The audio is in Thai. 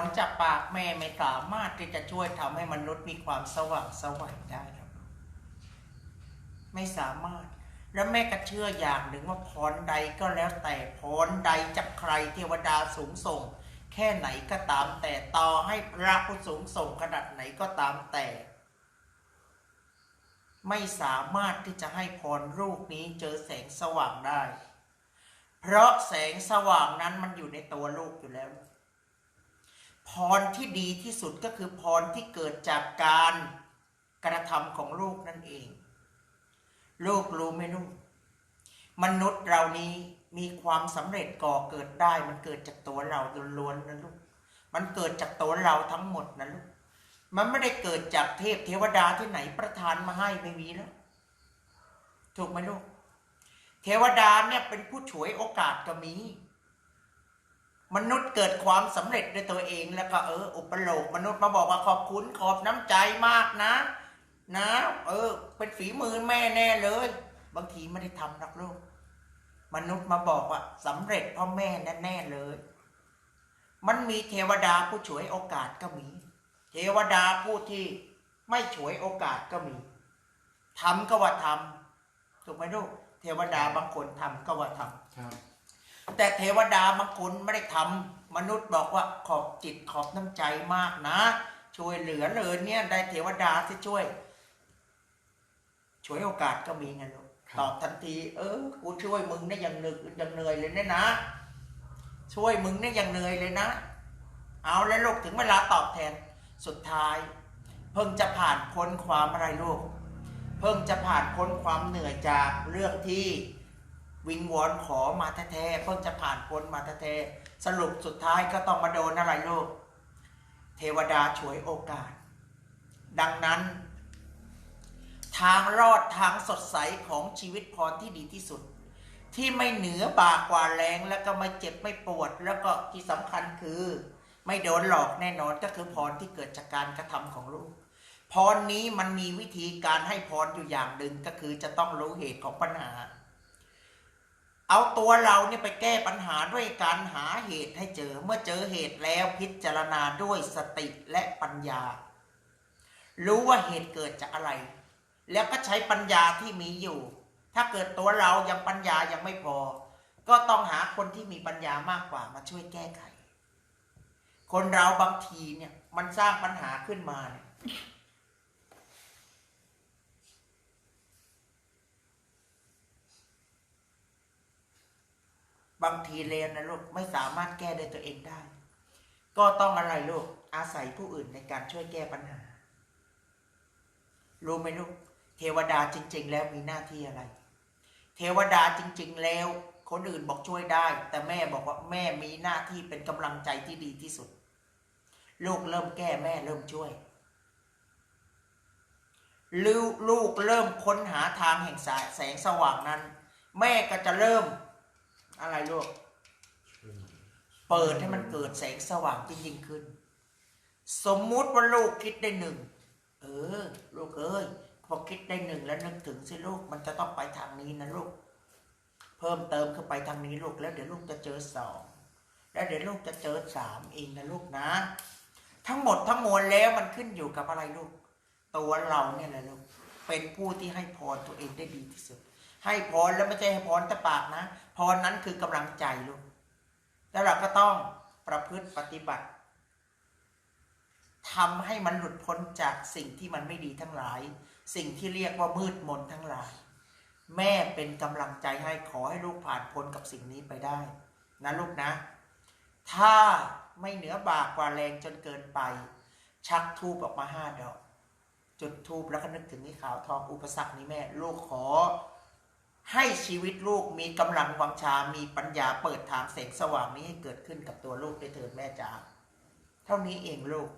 รจากปากแม่ไม่สามารถที่จะช่วยทำให้มนุษย์มีความสว่างสวัยได้ครับ ไม่สามารถ แล้วแม่ก็เชื่ออย่างหนึ่งว่าพรใดก็แล้วแต่พรใดจากใครเทวดาสูงส่ง แค่ไหนก็ตามแต่ต่อให้พระผู้สูงส่งขนาดไหนก็ตามแต่ ไม่สามารถที่จะให้พรรูปนี้เจอแสงสว่างได้ เพราะแสงสว่างนั้นมันอยู่ในตัวลูกอยู่แล้ว พรที่ดีที่สุดก็คือพรที่เกิดจากการกระทำของลูกนั่นเอง โลกรู้ไหมลูกมนุษย์เรานี้มีความสำเร็จก่อเกิดได้ มันเกิดจากตัวเราล้วนๆนะลูกมันเกิดจากตัวเราทั้งหมดนะลูกมันไม่ได้เกิดจากเทพเทวดาที่ไหนประทานมาให้ไม่มีแล้วถูกไหมลูก เทวดาเนี่ยเป็นผู้ฉวยโอกาสก็มี มนุษย์เกิดความสำเร็จด้วยตัวเองแล้วก็เอออุปโลกมนุษย์มาบอกว่าขอบคุณขอบน้ำใจมากนะ นะ เออ เป็นฝีมือแม่แน่เลย บางทีไม่ได้ทำหรอกลูกมนุษย์มาบอกว่าสำเร็จพราะแม่แน่ๆเลย มันมีเทวดาผู้ฉวยโอกาสก็มี เทวดาผู้ที่ไม่ฉวยโอกาสก็มีทำก็ว่าทำถูกไหมลูกเทวดาบางคนทำก็ว่าทำครับ แต่เทวดาบางคนไม่ได้ทำมนุษย์บอกว่าขอบจิตขอบน้ำใจมากนะ ช่วยเหลือเลยเนี่ยได้เทวดาที่ช่วย ช่วยโอกาสก็มีไงลูกตอบทันที เออกูช่วยมึงได้อย่างหนึกอย่างเหนื่อยเลยเนี่ยนะ ช่วยมึงได้อย่างเหนื่อยเลยนะ เอาแล้วลูกถึงเวลาตอบแทนสุดท้าย เพิ่งจะผ่านพ้นความอะไรลูก เพิ่งจะผ่านพ้นความเหนื่อยจากเรื่องที่ วิงวอนขอมาแท้ๆเพิ่งจะผ่านพ้นมาแท้ๆสรุปสุดท้ายก็ต้องมาโดนอะไรลูกเทวดาฉวยโอกาส ดังนั้น ทางรอดทางสดใสของชีวิตพรที่ดีที่สุด ที่ไม่เหนือบากกว่าแรงแล้วก็ไม่เจ็บไม่ปวด แล้วก็ที่สำคัญคือ ไม่โดนหลอกแน่นอนก็คือพรที่เกิดจากการกระทำของลูกพรนี้มันมีวิธีการให้พรอยู่อย่างหนึ่งก็คือจะต้องรู้เหตุของปัญหา เอาตัวเราเนี่ยไปแก้ปัญหาด้วยการหาเหตุให้เจอ เมื่อเจอเหตุแล้วพิจารณาด้วยสติและปัญญา รู้ว่าเหตุเกิดจากอะไร แล้วก็ใช้ปัญญาที่มีอยู่ ถ้าเกิดตัวเรายังปัญญายังไม่พอ ก็ต้องหาคนที่มีปัญญามากกว่ามาช่วยแก้ไข คนเราบางทีเนี่ยมันสร้างปัญหาขึ้นมาเนี่ย บางทีเรียนนะลูกไม่สามารถแก้ด้วยตัวเองได้ ก็ต้องอะไรลูกอาศัยผู้อื่นในการช่วยแก้ปัญหา รู้ไหมลูกเทวดาจริง ๆ แล้วมีหน้าที่อะไร เทวดาจริง ๆ แล้ว คนอื่นบอกช่วยได้ แต่แม่บอกว่าแม่มีหน้าที่เป็นกำลังใจที่ดีที่สุด ลูกเริ่มแก้แม่เริ่มช่วยลูกลูกเริ่มค้นหาทางแห่งสายแสงสว่างนั้น แม่ก็จะเริ่ม อะไรลูก เปิดให้มันเกิดแสงสว่างยิ่งยิ่งขึ้น สมมุติว่าลูกคิดได้หนึ่ง เออ ลูกเอ้ย พอคิดได้หนึ่งแล้วนึกถึงสิลูก มันจะต้องไปทางนี้นะลูก เพิ่มเติมเข้าไปทางนี้ลูก แล้วเดี๋ยวลูกจะเจอสอง แล้วเดี๋ยวลูกจะเจอสามเองนะลูกนะ ทั้งหมดทั้งมวลแล้วมันขึ้นอยู่กับอะไรลูก ตัวเราเนี่ยแหละลูก เป็นผู้ที่ให้พรตัวเองได้ดีที่สุด ให้พรแล้วไม่ใช่ให้พรแต่ปากนะพรนั้นคือกำลังใจลูกแล้วเราก็ต้องประพฤติปฏิบัติทำให้มันหลุดพ้นจากสิ่งที่มันไม่ดีทั้งหลาย สิ่งที่เรียกว่ามืดมนทั้งหลาย แม่เป็นกำลังใจให้ขอให้ลูกผ่านพ้นกับสิ่งนี้ไปได้นะลูกนะ ถ้าไม่เหนือบากกว่าแรงจนเกินไป ชักทูบออกมาห้าดอก จุดทูบแล้วก็นึกถึงนี่ขาวทองอุปสรรคนี้แม่ ลูกขอ ให้ชีวิตลูกมีกำลังวังชา มีปัญญาเปิดทางแสงสว่างนี้ให้เกิดขึ้นกับตัวลูกได้เถิดแม่จ๋าเท่านี้เองลูก